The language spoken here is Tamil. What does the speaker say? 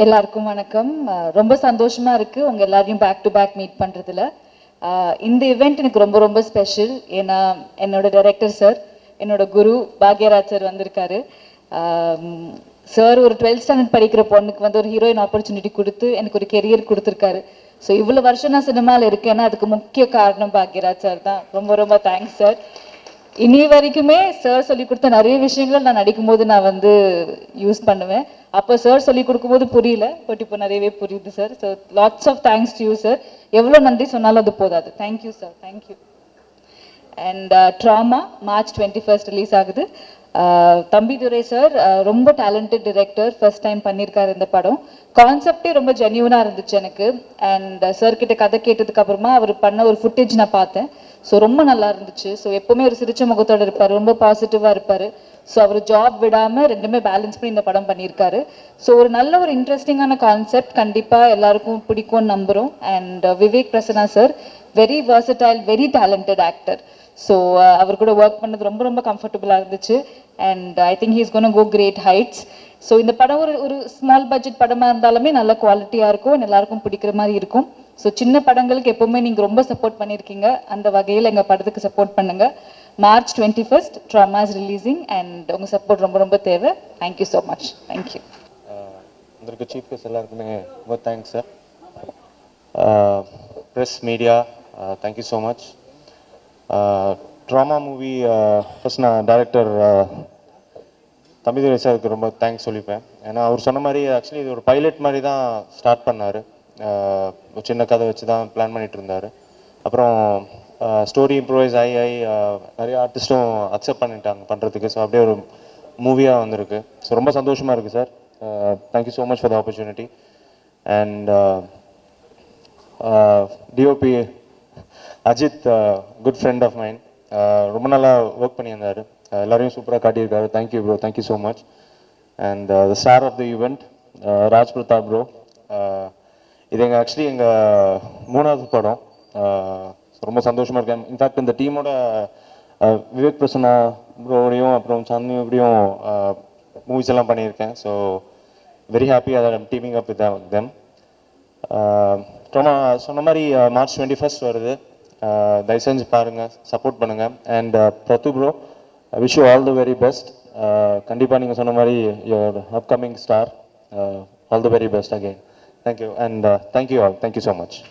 எல்லாருக்கும் வணக்கம். ரொம்ப சந்தோஷமா இருக்கு உங்க எல்லாரையும் பேக் டு பேக் மீட் பண்றதுல. இந்த இவெண்ட் எனக்கு ரொம்ப ரொம்ப ஸ்பெஷல் ஏன்னா என்னோட டைரக்டர் சார் என்னோட குரு பாக்யராஜ் சார் வந்திருக்காரு. சார் ஒரு டுவெல்த் ஸ்டாண்டர்ட் படிக்கிற பொண்ணுக்கு வந்து ஒரு ஹீரோயின் ஆப்பர்ச்சுனிட்டி கொடுத்து எனக்கு ஒரு கெரியர் கொடுத்துருக்காரு. ஸோ இவ்வளோ வருஷம் நான் சினிமாவில் இருக்கேன்னா அதுக்கு முக்கிய காரணம் பாக்யராஜ் சார் தான். ரொம்ப ரொம்ப தேங்க்ஸ் சார் இனி வரைக்குமே சார் சொல்லி கொடுத்த நிறைய விஷயங்களை நான் நடிக்கும்போது நான் வந்து யூஸ் பண்ணுவேன். அப்போ சார் சொல்லி கொடுக்கும்போது புரியல. பட் இப்போ நிறையவே புரியுது sir so lots of thanks to you sir எவ்வளோ நன்றி சொன்னாலும் அது போதாது. Thank you sir thank you and drama March twenty first release ஆகுது. Uh, தம்பிதுரை சார் uh, ரொம்ப டேலண்டட் டிரெக்டர் ஃபர்ஸ்ட் டைம் பண்ணியிருக்காரு இந்த படம். கான்செப்டே ரொம்ப ஜென்யூனாக இருந்துச்சு எனக்கு. அண்ட் சார் uh, கிட்ட கதை கேட்டதுக்கு அப்புறமா அவர் பண்ண ஒரு ஃபுட்டேஜ் நான் பார்த்தேன். ஸோ ரொம்ப நல்லா இருந்துச்சு ஸோ எப்பவுமே ஒரு சிரிச்ச முகத்தோடு இருப்பார். ரொம்ப பாசிட்டிவாக இருப்பார். ஸோ அவர் ஜாப் விடாமல் ரெண்டுமே பேலன்ஸ் பண்ணி இந்த படம் பண்ணியிருக்காரு. ஸோ ஒரு நல்ல ஒரு இன்ட்ரெஸ்டிங்கான கான்செப்ட் கண்டிப்பாக எல்லாருக்கும் பிடிக்கும்னு நம்புகிறோம் and uh, Vivek Prasanna sir very versatile very talented actor so அவர் கூட ஒர்க் பண்ணது ரொம்ப ரொம்ப கம்ஃபர்டபுளாக இருந்துச்சு. And I think he's gonna go great heights so இந்த படம் ஒரு ஒரு ஸ்மால் பட்ஜெட் படமாக இருந்தாலுமே நல்ல குவாலிட்டியாக இருக்கும். எல்லாருக்கும் பிடிக்கிற மாதிரி இருக்கும். ஸோ சின்ன படங்களுக்கு எப்பவுமே நீங்கள் ரொம்ப சப்போர்ட் பண்ணியிருக்கீங்க அந்த வகையில் எங்கள் படத்துக்கு சப்போர்ட் பண்ணுங்க. March twenty first drama's releasing and உங்கள் சப்போர்ட் ரொம்ப ரொம்ப தேவை. Thank you so much thank you வந்திருக்க சீஃப் கெஸ்ட் எல்லாருக்குமே ரொம்ப thanks sir press media thank you so much drama movie first நான் டேரக்டர் தம்பிதுரை சாருக்கு ரொம்ப தேங்க்ஸ் சொல்லிப்பேன். ஏன்னா அவர் சொன்ன மாதிரி ஆக்சுவலி இது ஒரு பைலட் மாதிரி தான் ஸ்டார்ட் பண்ணார். சின்ன கதை வச்சு தான் பிளான் பண்ணிட்டு இருந்தார் அப்புறம் ஸ்டோரி இம்ப்ரூவைஸ் ஆகி ஆகி நிறைய ஆர்டிஸ்ட்டும் அக்செப்ட் பண்ணிட்டாங்க பண்ணுறதுக்கு ஸோ அப்படியே ஒரு மூவியாக வந்திருக்கு. ஸோ ரொம்ப சந்தோஷமாக இருக்குது sir. Thank you so much for the opportunity and DOP Ajith good friend of mine ரொம்ப நல்லா ஒர்க் பண்ணியிருந்தார். எல்லோரையும் சூப்பராக காட்டியிருக்காரு. Thank you bro thank you so much and the star of the event Raj Pratap bro இது எங்கள் ஆக்சுவலி எங்கள் மூணாவது படம். ரொம்ப சந்தோஷமாக இருக்கேன். இன்ஃபேக்ட் இந்த டீமோட விவேக் பிரசன்னா ப்ரோடையும் அப்புறம் சாந்தினி எப்படியும் மூவிஸ் எல்லாம் பண்ணியிருக்கேன். ஸோ வெரி ஹாப்பி அதை டீமிங் அப் வித் தெம் ரொம்ப சொன்ன மாதிரி மார்ச் டுவெண்ட்டி ஃபஸ்ட் வருது. தயவு செஞ்சு பாருங்கள் சப்போர்ட் பண்ணுங்கள் and Prathu bro wish you all the very best கண்டிப்பாக நீங்கள் சொன்ன மாதிரி your upcoming star all the very best again Thank you. And uh, thank you all. Thank you so much.